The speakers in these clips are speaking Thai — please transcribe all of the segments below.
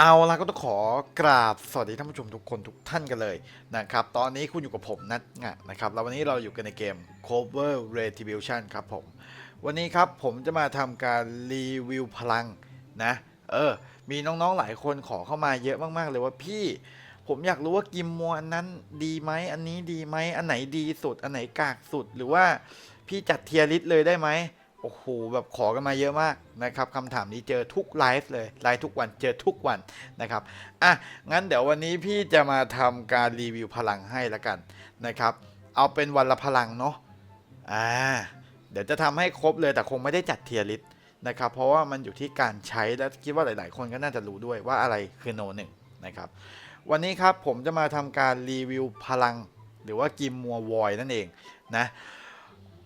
เอาละก็ต้องขอกราบสวัสดีท่านผู้ชมทุกคนทุกท่านกันเลยนะครับ ตอนนี้คุณอยู่กับผมนัทงนะครับ แล้ววันนี้เราอยู่กันในเกม Cover Retribution ครับผม วันนี้ครับผมจะมาทำการรีวิวพลังนะ เออ มีน้องๆหลายคนขอเข้ามาเยอะมากๆเลยว่าพี่ ผมอยากรู้ว่ากิมมัวอันนั้นดีไหม อันนี้ดีไหม อันไหนดีสุด อันไหนกากสุด หรือว่าพี่จัดเทียริสเลยได้ไหม อ้โหแบบขอกันมาเยอะมากนะครับคำถามนี้เจอทุกไลฟ์เลยไลฟ์ทุกวันเจอทุกวันนะครับอะงั้นเดี๋ยววันนี้พี่จะมาทำการรีวิวพลังให้ละกันนะครับ เอาเป็นวันละพลังเนาะอ่าเดี๋ยวจะทำให้ครบเลยแต่คงไม่ได้จัดเทียร์ลิสต์นะครับ เพราะว่ามันอยู่ที่การใช้และคิดว่าหลาย ๆ คนก็น่าจะรู้ด้วยว่าอะไรคือโนหนึ่งนะครับวันนี้ครับผมจะมาทำการรีวิวพลัง หรือว่ากิมมัววอยนั่นเองนะ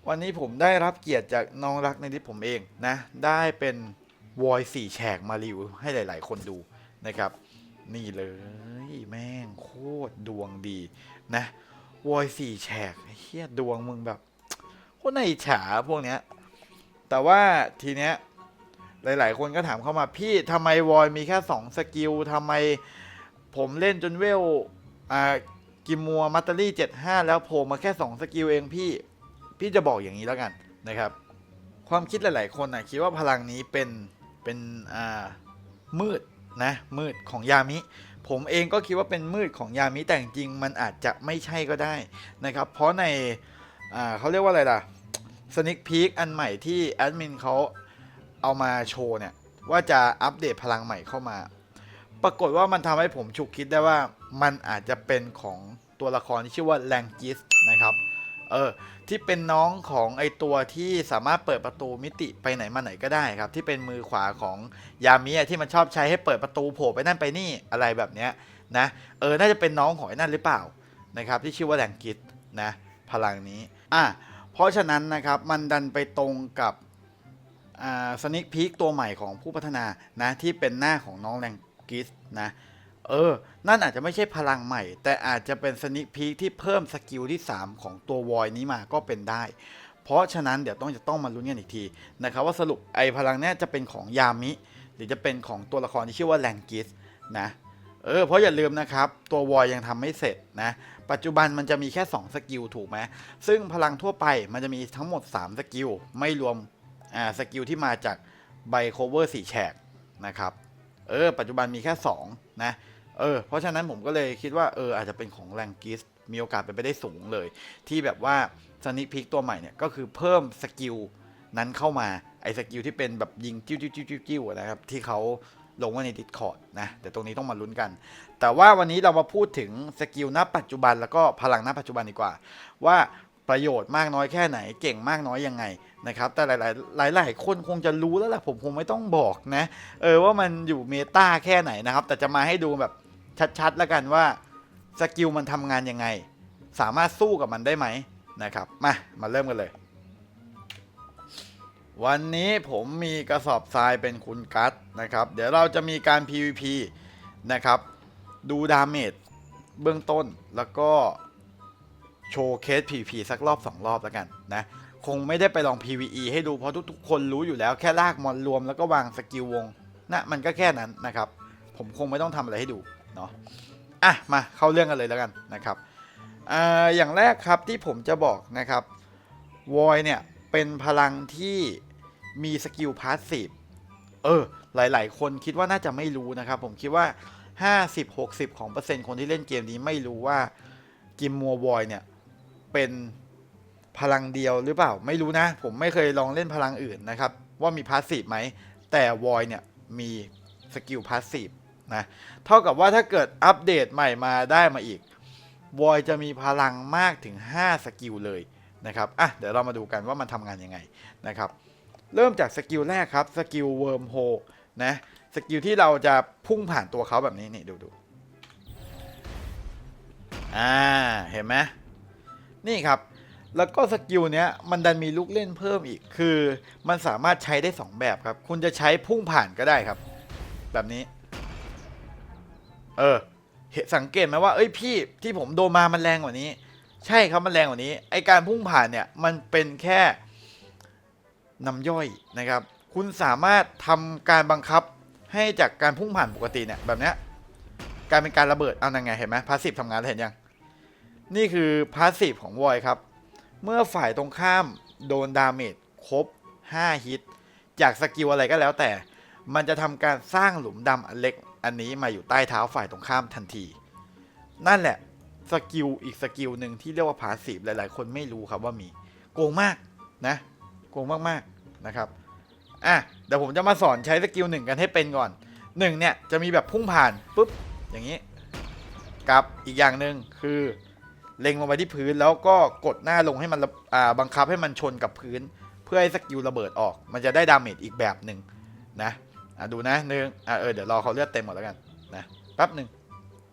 วันนี้ผมได้รับเกียรติจากน้องรักในที่ผมเองนะ ได้เป็นวอยสี่แฉกมารีวิวให้หลาย ๆ คนดูนะครับ นี่เลยแม่งโคตรดวงดีนะวอยสี่แฉกเฮียดวงมึงแบบโคตรน่าอิจฉาพวกเนี้ย แต่ว่าทีเนี้ยหลาย ๆ คนก็ถามเข้ามาพี่ทำไมวอยมีแค่สองสกิลทำไมผมเล่นจนเวลอ่ากิมัวมัตเตอรี่เจ็ดห้าแล้วโผล่มาแค่สองสกิลเองพี่ พี่จะบอกอย่างนี้แล้วกันนะครับ ความคิดหลาย ๆ คนนะคิดว่าพลังนี้เป็นเป็นอ่ามืดนะมืดของยามิ ผมเองก็คิดว่าเป็นมืดของยามิแต่จริงๆมันอาจจะไม่ใช่ก็ได้นะครับ เพราะในอ่าเขาเรียกว่าอะไรล่ะสนิ k พีคอันใหม่ที่แอดมินเขาเอามาโชว์เนี่ย ว่าจะอัปเดตพลังใหม่เข้ามา ปรากฏว่ามันทำให้ผมฉุกคิดได้ว่ามันอาจจะเป็นของตัวละครที่ชื่อว่าแรงกิสนะครับ เออที่เป็นน้องของไอตัวที่สามารถเปิดประตูมิติไปไหนมาไหนก็ได้ครับ ที่เป็นมือขวาของยามิที่มันชอบใช้ให้เปิดประตูโผล่ไปนั่นไปนี่อะไรแบบเนี้ยนะเออน่าจะเป็นน้องของไอ้นั่นหรือเปล่านะครับ ที่ชื่อว่าแรงกิตนะพลังนี้อะเพราะฉะนั้นนะครับมันดันไปตรงกับอ่าสนิกพีคตัวใหม่ของผู้พัฒนานะที่เป็นหน้าของน้องแรงกิสนะ เออ นั่นอาจจะไม่ใช่พลังใหม่ แต่อาจจะเป็นสนิพีคที่เพิ่มสกิลที่ 3 ของตัววอยนี้มาก็เป็นได้ เพราะฉะนั้นเดี๋ยวต้องจะต้องมาลุ้นกันอีกทีนะครับว่าสรุปไอ้พลังเนี้ยจะเป็นของยามิ หรือจะเป็นของตัวละครที่ชื่อว่าแลงกิสนะ เออ เพราะอย่าลืมนะครับ ตัววอยยังทำไม่เสร็จนะ ปัจจุบันมันจะมีแค่ 2 สกิลถูกไหม ซึ่งพลังทั่วไปมันจะมีทั้งหมด 3 สกิล ไม่รวม อ่า สกิลที่มาจากใบโคเวอร์สีแฉกนะครับ เออ ปัจจุบันมีแค่ 2 นะ เออ เพราะฉะนั้นผมก็เลยคิดว่า เออ อาจจะเป็นของแรงกิส มีโอกาสเป็นไปได้สูงเลย ที่แบบว่าสนิพิกตัวใหม่เนี่ย ก็คือเพิ่มสกิลนั้นเข้ามา ไอ้สกิลที่เป็นแบบยิงจิ้วจิ้วจิ้วจิ้วนะครับ ที่เขาลงไว้ใน Discord นะ แต่ตรงนี้ต้องมาลุ้นกัน แต่ว่าวันนี้เรามาพูดถึงสกิลณปัจจุบันแล้วก็พลังณปัจจุบันดีกว่า ว่า ประโยชน์มากน้อยแค่ไหนเก่งมากน้อยยังไงนะครับแต่หลายๆหลายๆคนคงจะรู้แล้วแหละผมคงไม่ต้องบอกนะเออว่ามันอยู่เมตาแค่ไหนนะครับ แต่จะมาให้ดูแบบชัดๆแล้วกันว่าสกิลมันทำงานยังไง สามารถสู้กับมันได้ไหมนะครับมามาเริ่มกันเลย วันนี้ผมมีกระสอบทรายเป็นคุณกัตนะครับ เดี๋ยวเราจะมีการ PVP นะครับ ดูดาเมจเบื้องต้นแล้วก็ โชว์เคส PVP สักรอบ 2 รอบแล้วกันนะคงไม่ได้ไปลอง PVE ให้ดูเพราะทุกๆ คนรู้อยู่แล้วแค่ลากมอนรวมแล้วก็วางสกิลวงนะมันก็แค่นั้นนะครับ ผมคงไม่ต้องทำอะไรให้ดูเนาะอะมาเข้าเรื่องกันเลยแล้วกันนะครับออย่างแรกครับที่ผมจะบอกนะครับวอยเนี่ยเป็นพลังที่มีสกิลพาสซีฟเออหลาย ๆ คนคิดว่าน่าจะไม่รู้นะครับ ผมคิดว่า 50-60ของเปอร์เซ็นต์คนที่เล่นเกมนี้ไม่รู้ว่ากิมมัววอยเนี่ย เป็นพลังเดียวหรือเปล่า ไม่รู้นะ ผมไม่เคยลองเล่นพลังอื่นนะครับ ว่ามีพาสซีฟไหม แต่วอยเนี่ยมีสกิลพาสซีฟนะเท่ากับว่าถ้าเกิดอัปเดตใหม่มาได้มาอีกวอยจะมีพลังมากถึง 5 สกิลเลยนะครับอะเดี๋ยวเรามาดูกันว่ามันทำงานยังไงนะครับ เริ่มจากสกิลแรกครับ สกิลเวิร์มโฮนะสกิลที่เราจะพุ่งผ่านตัวเขาแบบนี้นี่ดูดูอ่าเห็นไหม นี่ครับ แล้วก็สกิลเนี้ยมันดันมีลูกเล่นเพิ่มอีก คือมันสามารถใช้ได้ 2 แบบครับ คุณจะใช้พุ่งผ่านก็ได้ครับ แบบนี้ เออเห็นสังเกตไหมว่า เอ้ยพี่ที่ผมโดนมามันแรงกว่านี้ ใช่ครับมันแรงกว่านี้ ไอการพุ่งผ่านเนี่ยมันเป็นแค่น้ำย่อยนะครับ คุณสามารถทำการบังคับให้จากการพุ่งผ่านปกติเนี่ยแบบเนี้ยกลายเป็นการระเบิดเอานั่นไงเห็นไหมพาสซีฟทำงานเห็นยัง นี่คือพาสซีฟของวอยครับ เมื่อฝ่ายตรงข้ามโดนดาเมจครบ 5 ฮิต จากสกิลอะไรก็แล้วแต่ มันจะทำการสร้างหลุมดำอันเล็กอันนี้มาอยู่ใต้เท้าฝ่ายตรงข้ามทันที นั่นแหละสกิลอีกสกิลหนึ่งที่เรียกว่าพาสซีฟหลาย ๆ คนไม่รู้ครับว่ามีโกงมากนะโกงมากๆนะครับอะเดี๋ยวผมจะมาสอนใช้สกิลหนึ่งกันให้เป็นก่อนหนึ่งเนี่ยจะมีแบบพุ่งผ่านปุ๊บอย่างนี้ กับอีกอย่างหนึ่งคือ เล็งลงไปที่พื้นแล้วก็กดหน้าลงให้มันอ่าบังคับให้มันชนกับพื้น เพื่อให้สกิลระเบิดออก มันจะได้ดาเมจอีกแบบหนึ่งนะอะดูนะหนึ่งอะเออเดี๋ยวรอเขาเลือดเต็มหมดแล้วกันนะแป๊บหนึ่ง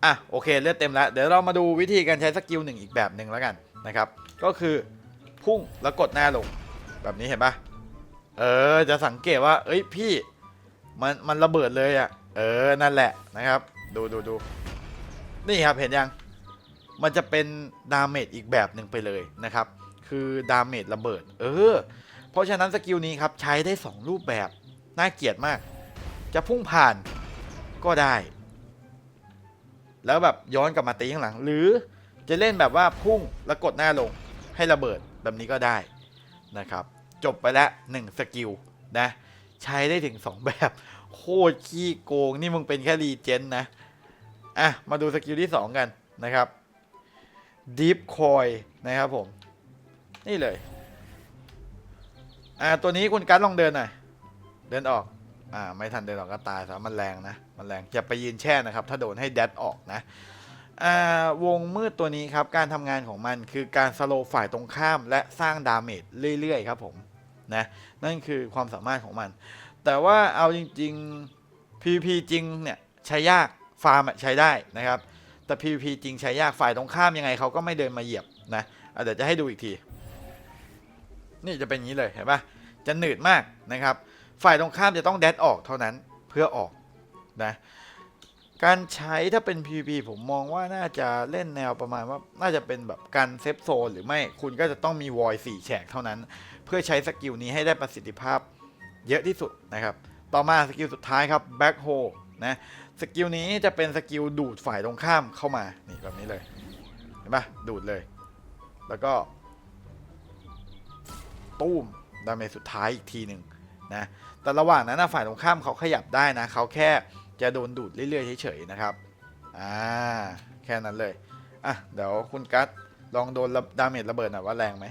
อะโอเคเลือดเต็มแล้วเดี๋ยวเรามาดูวิธีการใช้สกิลหนึ่งอีกแบบหนึ่งแล้วกันนะครับ ก็คือพุ่งแล้วกดหน้าลงแบบนี้เห็นปะเออจะสังเกตว่า เอ้ยพี่มันมันระเบิดเลยอะ เออนั่นแหละนะครับ ดูดูดูนี่ครับเห็นยัง มันจะเป็นดาเมจอีกแบบหนึ่งไปเลยนะครับ คือดาเมจระเบิด เออ เพราะฉะนั้นสกิลนี้ครับใช้ได้ 2 รูปแบบ น่าเกลียดมาก จะพุ่งผ่านก็ได้ แล้วแบบย้อนกลับมาตีข้างหลัง หรือจะเล่นแบบว่าพุ่งแล้วกดหน้าลงให้ระเบิดแบบนี้ก็ได้นะครับ จบไปแล้ว1สกิลนะใช้ได้ถึง 2 แบบ โคตรขี้โกง นี่มึงเป็นแค่รีเจนนะ อะ มาดูสกิลที่ 2 กันนะครับ Deep Coil นะครับผม นี่เลย อ่า ตัวนี้คุณกัสลองเดินหน่อย เดินออก อ่า ไม่ทันเดินออกก็ตายซะมันแรงนะ มันแรง อย่าไปยืนแช่นะครับ ถ้าโดนให้แดดออกนะ อ่า วงมืดตัวนี้ครับ การทำงานของมันคือการสโลว์ฝ่ายตรงข้ามและสร้างดาเมจเรื่อยๆ ครับผมนะ นั่นคือความสามารถของมัน แต่ว่าเอาจริง ๆ PVP จริงเนี่ยใช้ยาก ฟาร์มใช้ได้นะครับ แต่ PVP จริงใช้ยากฝ่ายตรงข้ามยังไงเขาก็ไม่เดินมาเหยียบนะเดี๋ยวจะให้ดูอีกที นี่จะเป็นอย่างนี้เลยเห็นปะจะหนืดมากนะครับ ฝ่ายตรงข้ามจะต้องแดดออกเท่านั้นเพื่อออกนะการใช้ถ้าเป็น PVP ผมมองว่าน่าจะเล่นแนวประมาณว่าน่าจะเป็นแบบการเซฟโซนหรือไม่คุณก็จะต้องมีวอย4แฉกเท่านั้น เพื่อใช้สกิลนี้ให้ได้ประสิทธิภาพเยอะที่สุดนะครับ ต่อมาสกิลสุดท้ายครับ back hole นะสกิลนี้จะเป็นสกิลดูดฝ่ายตรงข้ามเข้ามานี่แบบนี้เลยเห็นปะดูดเลย แล้วก็ตุ้มดาเมจสุดท้ายอีกทีหนึ่งนะแต่ระหว่างนั้นนะฝ่ายตรงข้ามเขาขยับได้นะเขาแค่จะโดนดูดเรื่อยๆเฉยๆนะครับอ่าแค่นั้นเลยอะเดี๋ยวคุณกัสลองโดนดาเมจระเบิดหน่อยว่าแรงไหม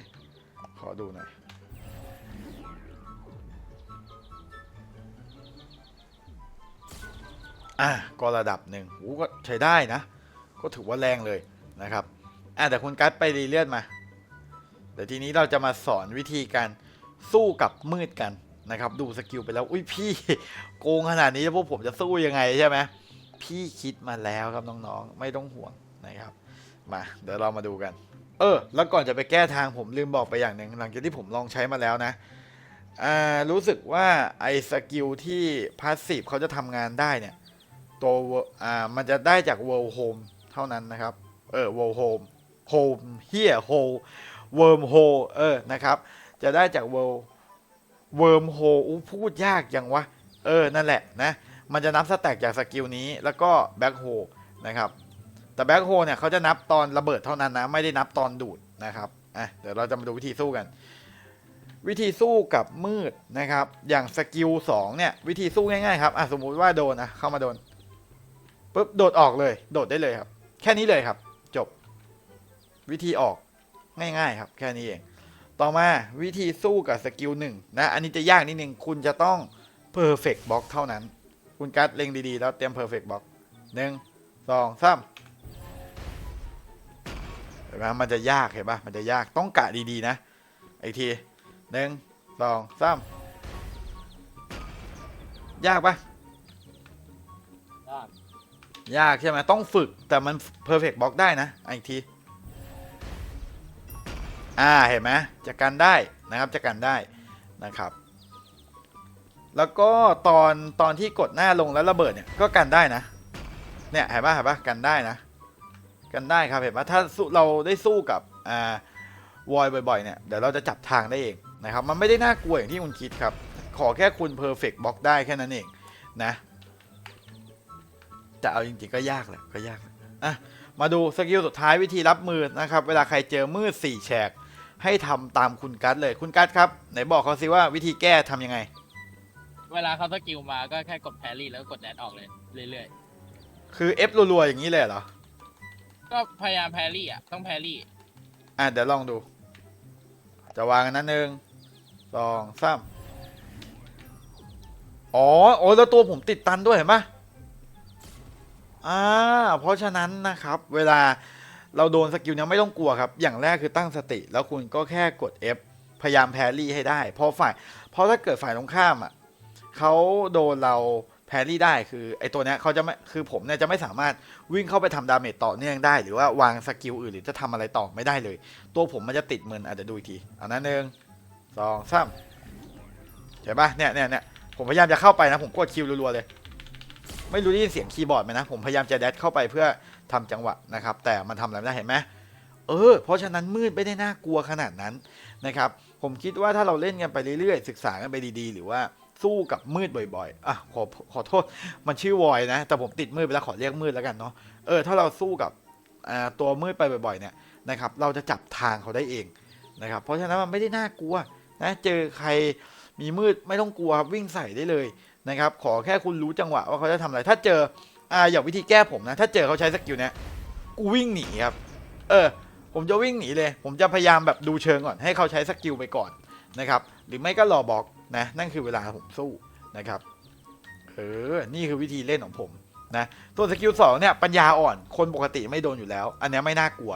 ขอดูหน่อย อะก็ระดับหนึ่งโอ้ก็ใช้ได้นะ ก็ถือว่าแรงเลยนะครับอะแต่คุณกัสไปรีเลือดมาเดี๋ยวทีนี้เราจะมาสอนวิธีการสู้กับมืดกันนะครับ ดูสกิลไปแล้ว อุ้ยพี่โกงขนาดนี้พวกผมจะสู้ยังไงใช่ไหมพี่คิดมาแล้วครับน้องๆ ไม่ต้องห่วงนะครับ มาเดี๋ยวเรามาดูกัน เออ แล้วก่อนจะไปแก้ทางผมลืมบอกไปอย่างหนึ่งหลังจากที่ผมลองใช้มาแล้วนะอ่ารู้สึกว่าไอ้สกิลที่พาสซีฟเขาจะทำงานได้เนี่ย ตัวอ่ามันจะได้จาก World Home เท่านั้นนะครับ เออ World Home Home เฮีย Hole Worm Hole เออนะครับ จะได้จาก World Worm Hole อู้พูดยากยังวะ เออ นั่นแหละนะ มันจะนับสแต็กจากสกิลนี้แล้วก็ Back Hole นะครับ แต่ Back Hole เนี่ยเขาจะนับตอนระเบิดเท่านั้นนะ ไม่ได้นับตอนดูดนะครับอะเดี๋ยวเราจะมาดูวิธีสู้กัน วิธีสู้กับมืดนะครับ อย่างสกิล2เนี่ย วิธีสู้ง่ายๆครับอะสมมุติว่าโดนอะเข้ามาโดน ปุ๊บโดดออกเลย โดดได้เลยครับ แค่นี้เลยครับ จบ วิธีออกง่าย ๆ ครับ แค่นี้เอง ต่อมาวิธีสู้กับสกิลหนึ่งนะอันนี้จะยากนิดนึงคุณจะต้อง perfect box เท่านั้น คุณกัดเล็งดีๆ แล้วเตรียม perfect box หนึ่งสองสามเห็นไหมมันจะยากเห็นปะมันจะยากต้องกะดีๆนะอีกทีหนึ่งสองสามยากปะ ยากใช่ไหมต้องฝึกแต่มัน perfect box ได้นะอีกที อ่าเห็นไหมจะกันได้นะครับจะกันได้นะครับ แล้วก็ตอนตอนที่กดหน้าลงแล้วระเบิดเนี่ยก็กันได้นะ เนี่ยเห็นปะเห็นปะกันได้นะ กันได้ครับเห็นปะถ้าเราได้สู้กับอ่าวอยบ่อยๆเนี่ยเดี๋ยวเราจะจับทางได้เองนะครับ มันไม่ได้น่ากลัวอย่างที่คุณคิดครับ ขอแค่คุณ perfect box ได้แค่นั้นเองนะ แต่เอาจริงๆก็ยากแหละก็ยากแหละอะมาดูสกิลสุดท้ายวิธีรับมือนะครับ เวลาใครเจอมืดสี่แฉก ให้ทำตามคุณกัสเลยคุณกัสครับไหนบอกเขาสิว่าวิธีแก้ทำยังไง เวลาเขาสกิลมาก็แค่กดแพรี่แล้วก็กดแดดออกเลยเรื่อยคือเอฟรัวๆอย่างนี้เลยเหรอๆก็พยายามแพรี่อะต้องแพรี่อะเดี๋ยวลองดู จะวางอันนั้นหนึ่งสองสามอ๋อโอ้แล้วตัวผมติดตันด้วยเห็นปะ อ่าเพราะฉะนั้นนะครับ เวลาเราโดนสกิลเนี้ยไม่ต้องกลัวครับ อย่างแรกคือตั้งสติ แล้วคุณก็แค่กด F พยายามแพรรี่ให้ได้ เพราะฝ่าย เพราะถ้าเกิดฝ่ายตรงข้ามอะเขาโดนเราแพรรี่ได้คือไอตัวเนี้ยเขาจะไม่คือผมเนี่ยจะไม่สามารถวิ่งเข้าไปทำดาเมจต่อเนื่องได้ หรือว่าวางสกิลอื่นหรือจะทำอะไรต่อไม่ได้เลย ตัวผมมันจะติดมืนอาจจะดูอีกทีเอานั้นหนึ่งสองสามเห็นปะเนี่ยเนี่ยเนี่ยผมพยายามจะเข้าไปนะผมกดคิวรัวๆเลย ไม่รู้ได้ยินเสียงคีย์บอร์ดไหมนะ ผมพยายามจะแดดเข้าไปเพื่อทำจังหวะนะครับ แต่มันทำอะไรไม่ได้เห็นไหมเออ เพราะฉะนั้นมืดไม่ได้น่ากลัวขนาดนั้นนะครับ ผมคิดว่าถ้าเราเล่นกันไปเรื่อยๆ ศึกษากันไปดีๆ หรือว่าสู้กับมืดบ่อยๆ อะขอขอโทษ มันชื่อวอยนะ แต่ผมติดมืดไปแล้วขอเรียกมืดแล้วกันเนาะ เออ ถ้าเราสู้กับตัวมืดไปบ่อยๆ เนี่ยนะครับ เราจะจับทางเขาได้เองนะครับ เพราะฉะนั้นมันไม่ได้น่ากลัวนะ เจอใครมีมืดไม่ต้องกลัววิ่งใส่ได้เลย นะครับ ขอแค่คุณรู้จังหวะว่าเขาจะทำอะไร ถ้าเจออ่าอย่างวิธีแก้ผมนะ ถ้าเจอเขาใช้สกิลเนี้ยกูวิ่งหนีครับ เออ ผมจะวิ่งหนีเลย ผมจะพยายามแบบดูเชิงก่อน ให้เขาใช้สกิลไปก่อนนะครับ หรือไม่ก็รอบล็อกนะ นั่นคือเวลาผมสู้นะครับ เออ นี่คือวิธีเล่นของผมนะ ตัวสกิลสองเนี่ยปัญญาอ่อน คนปกติไม่โดนอยู่แล้ว อันเนี้ยไม่น่ากลัว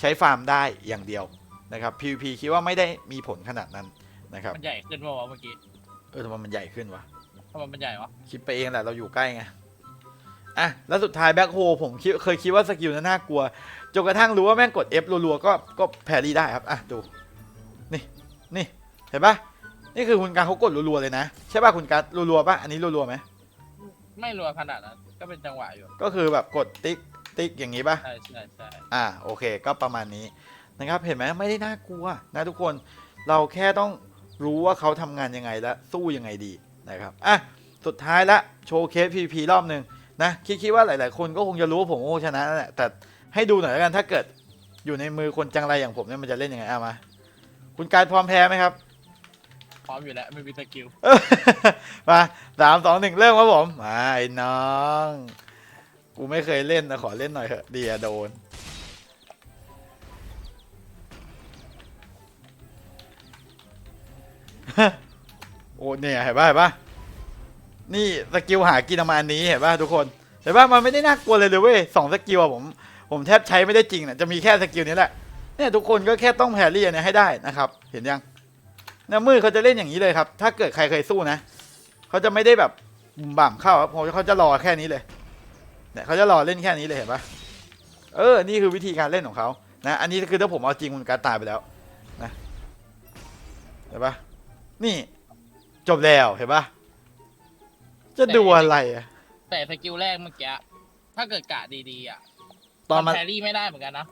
ใช้ฟาร์มได้อย่างเดียวนะครับ PVP คิดว่าไม่ได้มีผลขนาดนั้นนะครับ มันใหญ่ขึ้นมาวะเมื่อกี้ เออทำไมมันใหญ่ขึ้นวะทำ ไมมันใหญ่วะคิดไปเองแหละเราอยู่ใกล้ไงอะแล้วสุดท้ายแบ็คโฮผมคิดเคยคิดว่าสกิลนั้นน่ากลัวจนกระทั่งรู้ว่าแม่งกด F รัวๆก็ก็แพรรี่ได้ครับอะดูนี่นี่เห็นปะนี่คือคุณการเขากดรัวๆเลยนะ ใช่ป่ะคุณการรัวๆป่ะอันนี้รัวๆไหมไม่รัวขนาดนั้นก็เป็นจังหวะอยู่ ก็คือแบบกดติ๊กติ๊กอย่างนี้ป่ะใช่ใช่ใช่อ่าโอเค ก็ประมาณนี้นะครับเห็นไหมไม่ได้น่ากลัวนะทุกคนเราแค่ต้องรู้ว่าเขาทำงานยังไงและสู้ยังไงดี นะครับอะสุดท้ายละโชว์เคส PVP รอบหนึ่งนะคิดคิดว่าหลาย ๆ คนก็คงจะรู้ว่าผมโอ้ชนะนั่นแหละแต่ให้ดูหน่อยแล้วกันถ้าเกิดอยู่ในมือคนจังไรอย่างผมเนี่ยมันจะเล่นยังไงอะมา คุณการพร้อมแพ้ไหมครับ พร้อมอยู่แล้วไม่มีสกิลมาสามสองหนึ่งเริ่มครับผมมาไอ้น้อง กูไม่เคยเล่นนะขอเล่นหน่อยเถอะเดียโดน โอ้เนี่ยเห็นป่ะเห็นป่ะนี่สกิลหากินประมาณนี้เห็นป่ะทุกคนเห็นป่ะมันไม่ได้น่ากลัวเลยเลยเว้ยสองสกิลอะผมผมแทบใช้ไม่ได้จริงนะจะมีแค่สกิลนี้แหละเนี่ยทุกคนก็แค่ต้องแพรรี่อันเนี้ยให้ได้นะครับ เห็นยังเนี่ยมือเขาจะเล่นอย่างนี้เลยครับ ถ้าเกิดใครเคยสู้นะเขาจะไม่ได้แบบบุ่มบ่ามเข้าครับผมเขาจะรอแค่นี้เลยเนี่ยเขาจะรอเล่นแค่นี้เลยเห็นป่ะเออ นี่คือวิธีการเล่นของเขานะ อันนี้คือถ้าผมเอาจริงมันการตายไปแล้วนะเห็นป่ะนี่ จบแล้วเห็นป่ะจะดูอะไรอะแต่สกิลแรกเมื่อกี้ถ้าเกิดกะดีๆอะตอนมันแพรี่ไม่ได้เหมือนกันนะ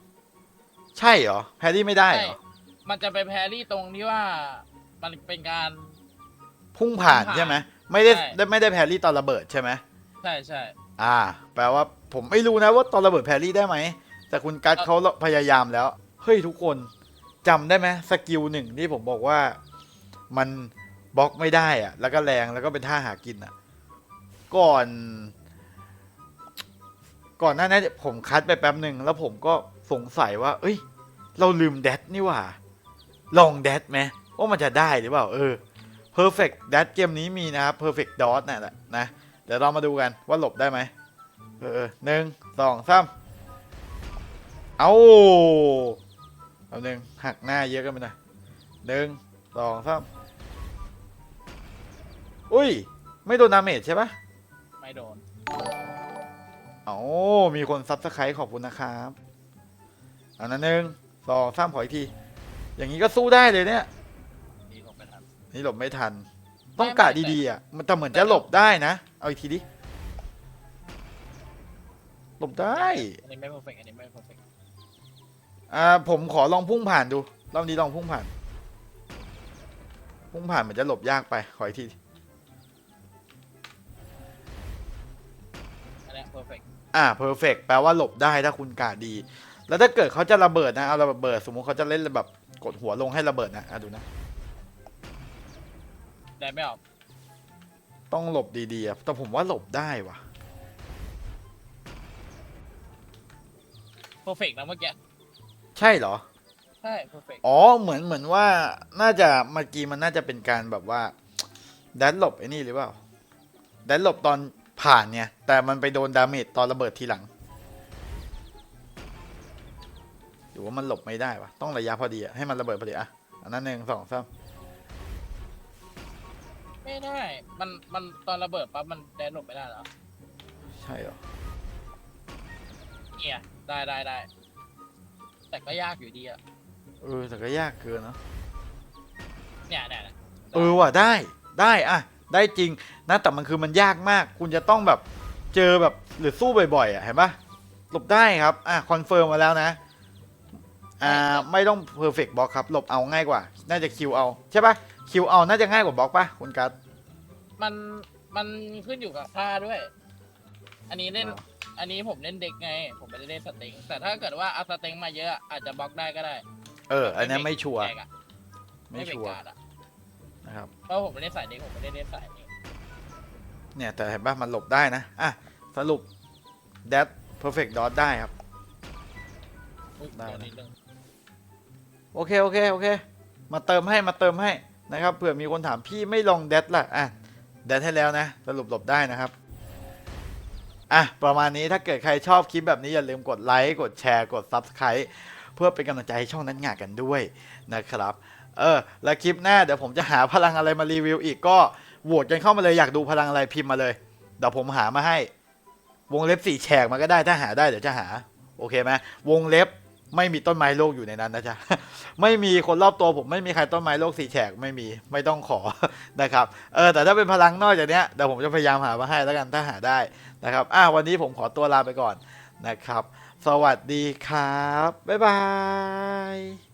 ใช่เหรอแพรรี่ไม่ได้เหรอมันจะไปแพรี่ตรงที่ว่ามันเป็นการพุ่งผ่านพุ่งผ่านใช่ไหมไม่ได้ใช่ได้ไม่ได้แพรรี่ตอนระเบิดใช่ไหมใช่ใช่อ่า แปลว่าผมไม่รู้นะว่าตอนระเบิดแพรรี่ได้ไหมแต่คุณกัสเอ่อเขาพยายามแล้ว เฮ้ยทุกคนจำได้ไหมสกิลหนึ่งที่ผมบอกว่ามัน บล็อกไม่ได้อะแล้วก็แรงแล้วก็เป็นท่าหากินอะก่อน ก่อนหน้านั้นผมคัดไปแป๊บหนึ่งแล้วผมก็สงสัยว่า เอ้ย เราลืมแดดนี่ว่า ลองแดดไหมว่ามันจะได้หรือเปล่า เออ perfect แดดเกมนี้มีนะครับ perfect dot นั่นแหละนะ เดี๋ยวเรามาดูกันว่าหลบได้ไหมเออหนึ่งสองสามเอาเอาหนึ่งหักหน้าเยอะกันไปหน่อยหนึ่งสองสาม อุ้ย ไม่โดนดาเมจใช่ปะไม่โดนเอามีคนซับสไครต์ขอบคุณนะครับอันนั้นหนึ่งสองสามขออีกที อย่างนี้ก็สู้ได้เลยเนี่ยดีผมไปทัน นี่หลบไม่ทัน ต้องกะดีๆอะ มันแต่เหมือนจะหลบได้นะ เอาอีกทีดิ หลบได้ อันนี้ไม่เพอร์เฟกอันนี้ไม่เพอร์เฟกอ่า ผมขอลองพุ่งผ่านดู รอบนี้ลองพุ่งผ่าน พุ่งผ่านเหมือนจะหลบยากไป ขออีกที อันนี้เพอร์เฟกอ่าเพอร์เฟกแปลว่าหลบได้ถ้าคุณกาดดี แล้วถ้าเกิดเขาจะระเบิดนะเอาระเบิดสมมุติเขาจะเล่นแบบกดหัวลงให้ระเบิดนะอะดูนะแดดไม่ออกต้องหลบดีๆอะแต่ผมว่าหลบได้ว่ะ เพอร์เฟกนะเมื่อกี้ ใช่เหรอ ใช่เพอร์เฟกอ๋อเหมือนเหมือนว่าน่าจะเมื่อกี้มันน่าจะเป็นการแบบว่าแดนหลบไอ้นี่หรือเปล่าแดนหลบตอน ผ่านเนี่ย แต่มันไปโดนดาเมจตอนระเบิดทีหลังหรือว่ามันหลบไม่ได้วะต้องระยะพอดีอะให้มันระเบิดพอดีอะอันนั้นหนึ่งสองสามไม่ได้ มัน มันตอนระเบิดปั๊บมันแดดหลบไม่ได้เหรอใช่เหรอเนี่ยได้ได้ได้ แต่ก็ยากอยู่ดีอะเออแต่ก็ยากเกินเนอะเนี่ยเนี่ยเนี่ย เออว่ะได้ได้อะ ได้จริงนะแต่มันคือมันยากมาก คุณจะต้องแบบเจอแบบหรือสู้บ่อยๆอะเห็นปะหลบได้ครับอะคอนเฟิร์มมาแล้วนะอ่าไม่ต้องเพอร์เฟกต์บล็อกครับหลบเอาง่ายกว่า น่าจะคิวเอาใช่ปะคิวเอาน่าจะง่ายกว่าบล็อกปะคุณกัสมันมันขึ้นอยู่กับท่าด้วย อันนี้เล่นอ๋ออันนี้ผมเล่นเด็กไง ผมไม่ได้เล่นสเต็งแต่ถ้าเกิดว่าเอาสเต็งมาเยอะอาจจะบล็อกได้ก็ได้ เออ อันนี้ไม่ชัวร์แจกอะไม่ไม่เป็นชัวร์การดอะ นะครับ เพราะผมไม่ได้ใส่เด็กผมไม่ได้เล่นสายนี้เนี่ย แต่เห็นปะมันหลบได้นะ อะ สรุป that perfect dot ได้ครับ อุ๊ยได้นะเยวนิดนึงโอเค โอเค โอเค มาเติมให้มาเติมให้นะครับเผื่อมีคนถามพี่ไม่ลองเดดล่ะ อะเดดให้แล้วนะ สรุปหลบได้นะครับ อะ ประมาณนี้ถ้าเกิดใครชอบคลิปแบบนี้ อย่าลืมกดไลค์ กดแชร์ กด Subscribe เพื่อเป็นกำลังใจให้ช่องนั้นงานกันด้วยนะครับ เออ แล้วคลิปหน้าเดี๋ยวผมจะหาพลังอะไรมารีวิวอีกก็โหวตกันเข้ามาเลยอยากดูพลังอะไรพิมพ์มาเลย เดี๋ยวผมหามาให้ วงเล็บสี่แฉกมาก็ได้ถ้าหาได้เดี๋ยวจะหา โอเคไหมวงเล็บไม่มีต้นไม้โลกอยู่ในนั้นนะจ๊ะ ไม่มีคนรอบตัวผมไม่มีใครต้นไม้โลกสี่แฉกไม่มีไม่ต้องขอนะครับ เออแต่ถ้าเป็นพลังนอกจากเนี้ยเดี๋ยวผมจะพยายามหามาให้แล้วกันถ้าหาได้นะครับ อะวันนี้ผมขอตัวลาไปก่อนนะครับ สวัสดีครับ บ๊ายบาย